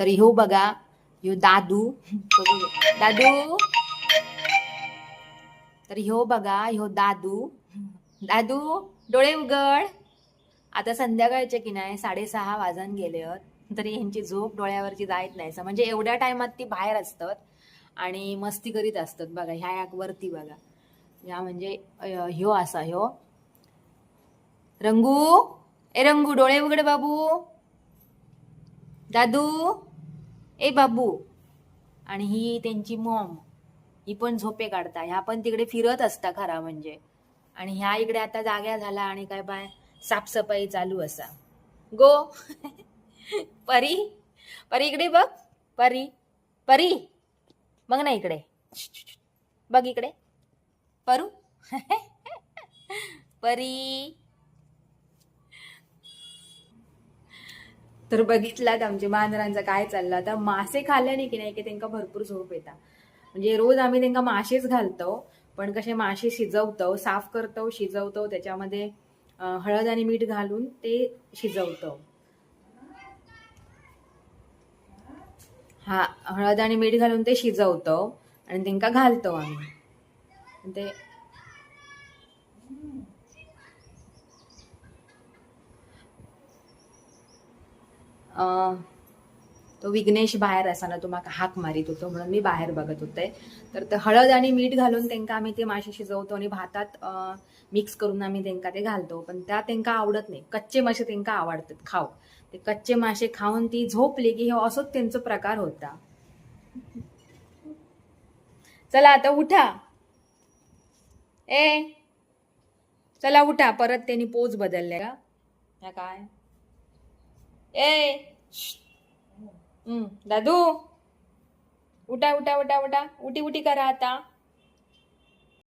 तर ह्यो बघा ह्यो दादू. दादू. तर ह्यो बघा ह्यो दादू. दादू डोळे उघड. आता संध्याकाळचे की नाही? साडेसहा वाजन गेले तरी ह्यांची झोप डोळ्यावरची जायत नाही. म्हणजे एवढ्या टायमात ती बाहेर असतात आणि मस्ती करीत असतात बघा ह्या वरती बघा. ह्या म्हणजे ह्यो असा ह्यो. रंगू. ए रंगू डोळे उघड बाबू. दादू. ए बाबू. आणि ही त्यांची मॉम. ही पण झोपे काढता. ह्या पण तिकडे फिरत असता खरा म्हणजे. आणि ह्या इकडे आता जाग्या झाला आणि काय बाय साफसफाई चालू असा. गो. परी. परी इकडे बघ. परी. परी. बघ ना इकडे. बघ इकडे. परू. परी. तर बघितलात आमच्या मांजरांचा काय चाललं. आता मासे खाल्ल्याने की नाही की त्यांना भरपूर झोप येता. म्हणजे रोज आम्ही त्यांना मासेच घालतो पण कसे मासे शिजवतो साफ करतो शिजवतो त्याच्यामध्ये हळद आणि मीठ घालून ते शिजवतो. हा हळद आणि मीठ घालून ते शिजवतो आणि त्यांना घालतो आम्ही. ते तो विघ्नेश बाहेर असताना तो माका हाक मारित होतो म्हणून मी बाहेर बघत होते. तर ते हळद आणि मीठ घालून त्यांना आम्ही ते मासे शिजवतो आणि भातात मिक्स करून आम्ही त्यांना ते घालतो. पण त्या त्यांना आवडत नाही. कच्चे मासे त्यांना आवडतात खाऊ. ते कच्चे मासे खाऊन ती झोपली की हे असंच त्यांचा प्रकार होता. चला आता उठा. ए चला उठा. परत त्यांनी पोज बदलले का? काय? ए हम्म, दादू उठा उठा उठा उठा उठी उठी करा आता